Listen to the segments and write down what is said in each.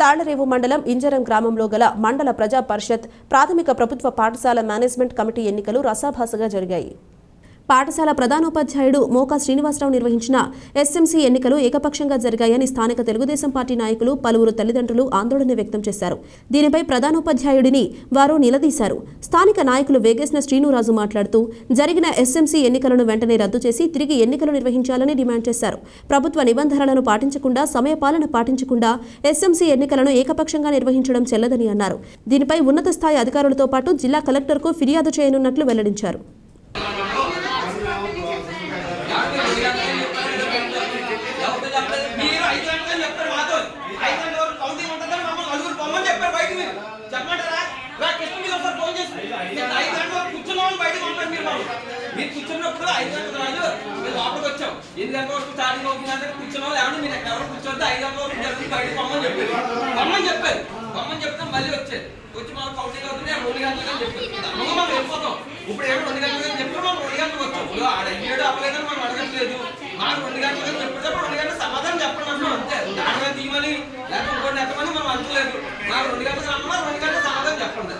తాళ్ళరేవు మండలం ఇంజరం గ్రామంలో గల మండల ప్రజా పరిషత్ ప్రాథమిక ప్రభుత్వ పాఠశాల మేనేజ్మెంట్ కమిటీ ఎన్నికలు రసాభాసగా జరిగాయి. పాఠశాల ప్రధానోపాధ్యాయుడు మోకా శ్రీనివాసరావు నిర్వహించిన ఎస్ఎంసీ ఎన్నికలు ఏకపక్షంగా జరిగాయని స్థానిక తెలుగుదేశం పార్టీ నాయకులు పలువురు తల్లిదండ్రులు ఆందోళన వ్యక్తం చేశారు. దీనిపై ప్రధానోపాధ్యాయుడిని వారు నిలదీశారు. స్థానిక నాయకులు వేగేసిన శ్రీనురాజు మాట్లాడుతూ జరిగిన ఎస్ఎంసీ ఎన్నికలను వెంటనే రద్దు చేసి తిరిగి ఎన్నికలు నిర్వహించాలని డిమాండ్ చేశారు. ప్రభుత్వ నిబంధనలను పాటించకుండా సమయపాలన పాటించకుండా ఎస్ఎంసీ ఎన్నికలను ఏకపక్షంగా నిర్వహించడం చెల్లదని అన్నారు. దీనిపై ఉన్నత స్థాయి అధికారులతో పాటు జిల్లా కలెక్టర్కు ఫిర్యాదు చేయనున్నట్లు వెల్లడించారు మీరు ఐదు చెప్పారు మాతో. ఐదు గంటల వరకు కౌంటింగ్ ఉంటుందని మమ్మల్ని నలుగురు పొమ్మని చెప్పారు బయట మీరు. చెప్పమంటారా? కృష్ణ ఒకసారి ఫోన్ చేసి. ఐదు గంటల వరకు బయటకు పంపారు మీరు మాకు. మీరు కూర్చున్నప్పుడు ఐదు గంటల రాజు మేము లోపలికి వచ్చాం. ఎనిమిది గంటల వరకు స్టార్టింగ్ అవుతుంది అంటే కూర్చున్నాం. లేవండి మీరు ఎక్కడ కూర్చోద్దు ఐదు గంటల వరకు జరుగుతుంది బయటకు పొమ్మని చెప్పారు. పొమ్మని చెప్పారు. పొమ్మని చెప్తే మళ్ళీ వచ్చారు. వచ్చి మనం కౌంటింగ్ అవుతుంది రెండు గంటలకు చెప్పారు. మనం వెళ్ళిపోతాం. ఇప్పుడు ఏమో రెండు గంటలు చెప్పారు మనం రెండు గంటలకు వచ్చాం. ఆడ ఏడు అవ్వలేదని మనం అడగట్లేదు. మాకు రెండు గంటలు అని చెప్పేటప్పుడు రెండు గంటల సమాధానం చెప్పండి అన్నాం అంతే దాని తీయమని లేకపోతే ఇంకోటి ఎత్తమని మనం అంటలేదు మాకు రెండు గంటలకు రమ్మన్నా రెండు గంటల సమాధానం చెప్పండి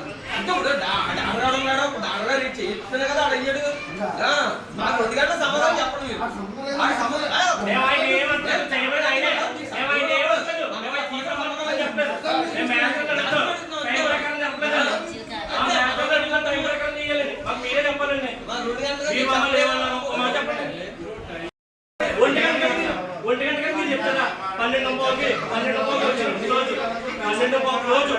చేస్తున్నా కదా ఆడ అయ్యాడు ఆ, మాకు రెండు గంటల సమాధానం చెప్పండి మీరు. మాకు సమాధానం ఆ, ఏమైనా ఏమంటారు? చేయమని ఆయనే. ఏమైనా ఏమంటారు? ఏమైనా తీసుకోమని చెప్పలేదు. మేము మ్యాథ్స్ అడుగుతాం. టైం ప్రకారం చెప్పలేదు. ఆ మ్యాథ్స్ అడుగుతాం, టైం ప్రకారం చేయాలని. మాకు మీరే చెప్పాలండి. మాకు రెండు గంటలకు మీరు మమ్మల్ని ఏమన్నారు? ఒక మాట చెప్పండి. ఒంటి గంటకి ఒంటి గంటకి మీరు చెప్తారా పన్నెండు పోకి పన్నెండు పోకి వచ్చారు రోజు పన్నెండు పోకి రోజు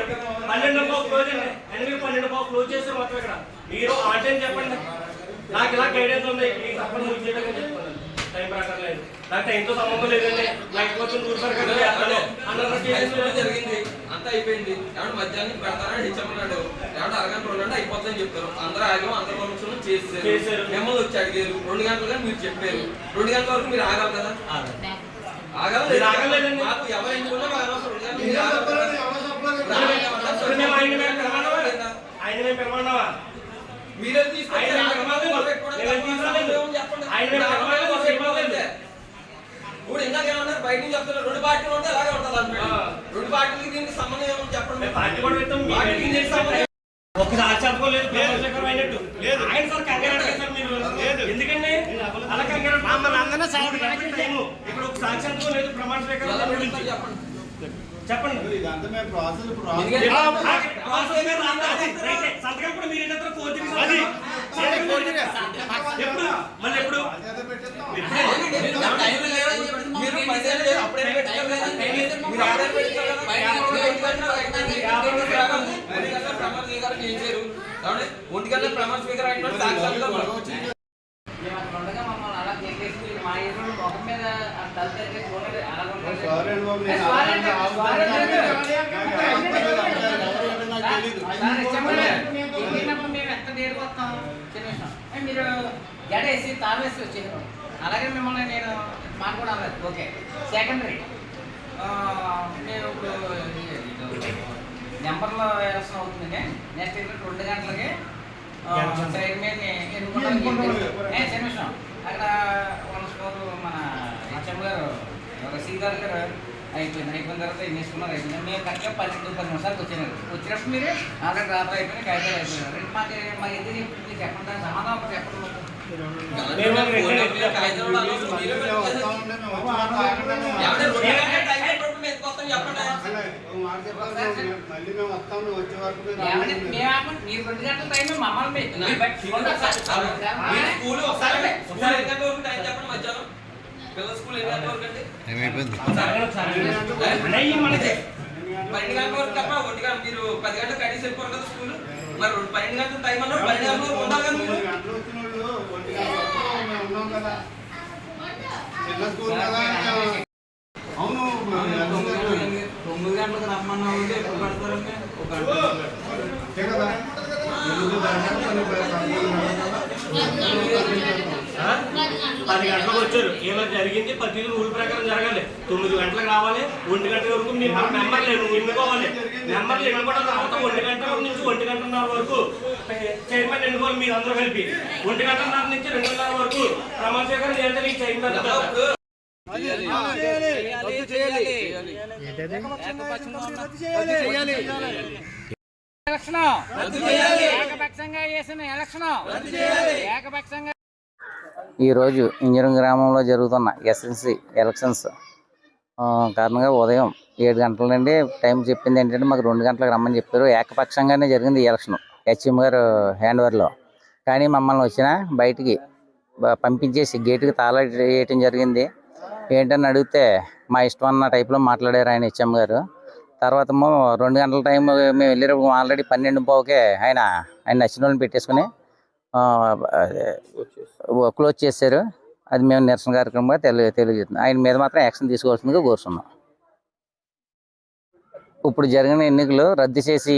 పన్నెండు పోకి రోజు అండి ఎనిమిది పన్నెండు పోకి క్లోజ్ చేస్తారు మొత్తం ఇక్కడ. మీరు ఆ టైం చెప్పండి. నాకు ఇలా గైడెన్స్ ఉంది. ఈ తప్పని ముందు చేయడం చెప్పండి టైం ప్రకారం లేదు. నాకు టైంతో సంబంధం లేదండి. నాకు కొంచెం టూర్ ప్రకారం జరిగింది. అంతా అయిపోయింది. ఏమంటే మధ్యాహ్నం పెడతారని ఇచ్చామన్నాడు ఏమంటే అరగంట రెండు గంటలు అయిపోతుందని చెప్తారు అందరూ ఆగాము అందరూ పర్మిషన్ చేసేసారు. మిమ్మల్ని వచ్చి అడిగారు. రెండు గంటలు కానీ మీరు చెప్పారు. రెండు గంటల వరకు మీరు ఆగాలి కదా? ఆగాలి. మీరు ఆగలేదండి. మాకు ఎవరు మాకు అనవసరం. ఆయన పిలవన్నావా మీరే ఇప్పుడు ఇందాక ఏమన్నారు? బయట నుంచి చెప్తున్నారు. రెండు పార్టీలు ఉంటే అలాగే ఉంటుంది అన్నమాట. రెండు పార్టీలకి దీనికి సంబంధం ఏమని చెప్పండి? పార్టీ కూడా పెట్టాం. ఒకసారి చంద్రశేఖర్ అయినట్టు. లేదు. ఆయన సార్ కంగారు సార్ మీరు. లేదు. ఎందుకండి అలా కంగారు మమ్మల్ని అందరినీ సాక్షి టైము ఇప్పుడు ఒక సాక్షి అనుకో లేదు ప్రమాణ స్వీకారం చెప్పండి? చెప్పండి ఇదంతా మేము ప్రాసెస్ మీద. సంతకం కూడా మీరు ఏంటంటే ఫోర్జరీ. ఎప్పుడు మళ్ళీ ఎప్పుడు టైం లేదు. మీరు పదిహేను లేదు. అప్పుడే పెట్టారు కదా. మీరు అప్పుడే పెట్టారు కదా. ఒంటి గంటల ఒంటి గంటల ఒంటి గంటల ప్రమాణ స్వీకారం చేశారు. ఏమండి? ఒంటి గంటల ప్రమాణ స్వీకారం అయినప్పుడు సాక్షాత్గా మేము అక్కడ ఉండగా మమ్మల్ని అలా చేసేసి మీరు మా ఎదురు ముఖం మీద ఆ తల తెరిచేసి పోనీ అలా ఉంటారు. సారీ అండి బాబు, నేను సారీ అండి, అలాంటి సారీ అండి. నాకు తెలీదు. సార్, చెప్పండి. ఎక్కినప్పుడు మేము ఎంత నేరుగా వస్తాం చిన్న విషయం. ఏ, మీరు జడ వేసి తాళం వేసి వచ్చేసారు. అలాగే మిమ్మల్ని నేను మాట కూడా అనలేదు ఓకే సెకండరీ నేను ఇప్పుడు నెంబర్లో వేయాల్సిన అవుతుందండి నెక్స్ట్ ఏంటంటే రెండు గంటలకి చిన్న విషయం అక్కడ వన్ స్కోర్ మన హెచ్ఎం గారు రసీ గారు అయిపోయింది. అయిపోయిన తర్వాత ఏం చేసుకున్నారు? అయిపోయింది మేము కరెక్ట్గా పన్నెండు పది నిమిషాలకు వచ్చినారు వచ్చినప్పుడు మీరు ఆల్రెడీ రాత్రి అయిపోయిన కాగితాలు అయిపోయినారు మాకు మా చెప్పి చెప్పండి? సమాధానం చెప్పండి. గంటల మళ్ళీ మేము వస్తాం వచ్చే వరకు ఆపండి. మీరు గంటల ఎన్ని గంటల వరకు గంటల గంటల తప్ప ఒంటి గంట మీరు పది గంటలకు కడిసి వెళ్ళిపోరు కదా స్కూల్? మరి రెండు- పన్నెండు గంటల టైం అన్నారు పన్నెండు గంటల వరకు ఉండాలి కదా మీరు? మూడు గంటలు వచ్చిన వాళ్ళు ఒంటి గంట వరకు మేము ఉన్నాం కదా. చిన్న స్కూల్ కదా మేము- అవును. తొమ్మిది గంటలకు రమ్మన్నా ఎప్పుడు పెడతారంటే ఒక గంట. కదా ఎనిమిది దాటాక పని పదకొండు గంటలకు ఆ? పది గంటలకు వచ్చారు. ఏదో జరిగింది ప్రతి రూల్ ప్రకారం జరగాలి. తొమ్మిది గంటలకు రావాలి ఒంటి గంట వరకు మీరు మన మెంబర్లు ఎన్ను- ఎన్నుకోవాలి మెంబర్లు ఎన్నుకోవడం తర్వాత ఒంటి గంట నుంచి ఒంటి గంటన్నర వరకు చైర్మన్ ఎన్నుకోవాలి మీరు అందరూ కలిపి. ఒంటి గంటన్నర నుంచి రెండున్నర వరకు ప్రమాణ స్వీకారం చేయాలి ఈ చైర్మన్ ఎలక్షన్. ఏకపక్షంగా చేసిన ఎలక్షన్. ఏకపక్షంగా ఈరోజు ఇంజరం గ్రామంలో జరుగుతున్న ఎస్ఎన్సి ఎలక్షన్స్ కారణంగా ఉదయం ఏడు గంటల నుండి టైం చెప్పింది ఏంటంటే మాకు రెండు గంటలకు రమ్మని చెప్పారు. ఏకపక్షంగానే జరిగింది ఈ ఎలక్షన్ హెచ్ఎం గారు హ్యాండ్ ఓవర్లో కానీ మమ్మల్ని వచ్చిన బయటికి పంపించేసి గేటుకి తాళా వేయటం జరిగింది. ఏంటని అడిగితే మా ఇష్టం అన్న టైప్లో మాట్లాడారు ఆయన హెచ్ఎం గారు. తర్వాత రెండు గంటల టైం మేము వెళ్ళేటప్పుడు ఆల్రెడీ పన్నెండు పోకే ఆయన ఆయన నచ్చిన వాళ్ళని పెట్టేసుకుని క్లోజ్ చేశారు. అది మేము నిరసన కార్యక్రమంగా తెలియ తెలియజేస్తున్నాం. ఆయన మీద మాత్రం యాక్షన్ తీసుకోవాల్సిందిగా కోరుతున్నాం ఇప్పుడు జరిగిన ఎన్నికలు రద్దు చేసి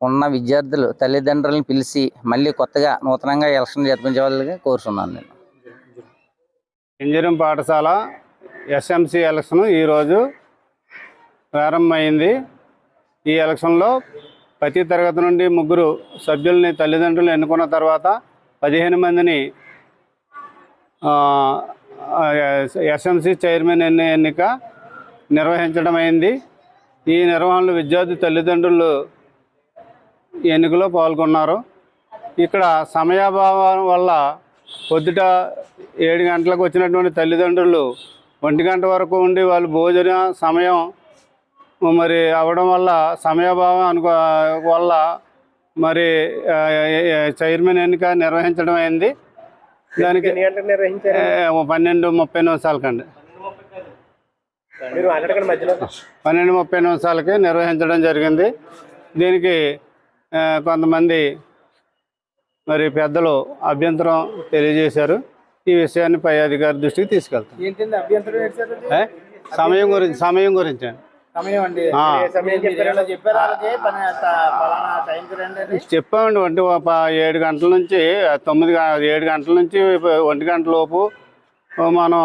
ఉన్న విద్యార్థులు తల్లిదండ్రులను పిలిచి మళ్ళీ కొత్తగా నూతనంగా ఎలక్షన్ జరిపించే కోరుతున్నాను నేను. ఇంజనీరింగ్ పాఠశాల ఎస్ఎంసి ఎలక్షన్ ఈరోజు ప్రారంభమైంది. ఈ ఎలక్షన్లో ప్రతి తరగతి నుండి ముగ్గురు సభ్యుల్ని తల్లిదండ్రులు ఎన్నుకున్న తర్వాత పదిహేను మందిని ఎస్ఎంసి చైర్మన్ ఎన్ని ఎన్నిక నిర్వహించడం అయింది. ఈ నిర్వహణలో విద్యార్థి తల్లిదండ్రులు ఎన్నికలో పాల్గొన్నారు. ఇక్కడ సమయాభావం వల్ల పొద్దుట ఏడు గంటలకు వచ్చినటువంటి తల్లిదండ్రులు ఒంటి గంట వరకు ఉండి వాళ్ళు భోజన సమయం మరి అవడం వల్ల సమయాభావం అనుకో వల్ల మరి చైర్మన్ ఎన్నిక నిర్వహించడం అయింది. దానికి పన్నెండు ముప్పై నిమిషాలకండి పన్నెండు ముప్పై నిమిషాలకి నిర్వహించడం జరిగింది. దీనికి కొంతమంది మరి పెద్దలు అభ్యంతరం తెలియజేశారు. ఈ విషయాన్ని పై అధికారి దృష్టికి తీసుకెళ్తాం? సమయం గురించి సమయం గురించి చెప్పామండి ఒంటి ఒక ఏడు గంటల నుంచి తొమ్మిది ఏడు గంటల నుంచి ఒంటి గంట లోపు మనం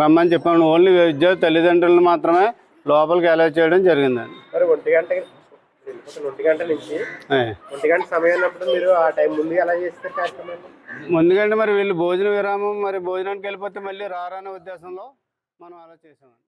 రమ్మని చెప్పాము ఓన్లీ విద్యార్థి తల్లిదండ్రులను మాత్రమే లోపలికి అలౌ చేయడం జరిగిందండి. మరి ఒంటి గంట ఒంటి గంట నుంచి ఏ. ఒంటి గంట సమయం ఉన్నప్పుడు మీరు ఆ టైం ముందు ఎలా చేస్తారు కార్యక్రమాన్ని? ముందుకంటే మరి వీళ్ళు భోజన విరామం మరి భోజనానికి వెళ్ళిపోతే మళ్ళీ రారనే ఉద్దేశంలో మనం అలా చేసామండి.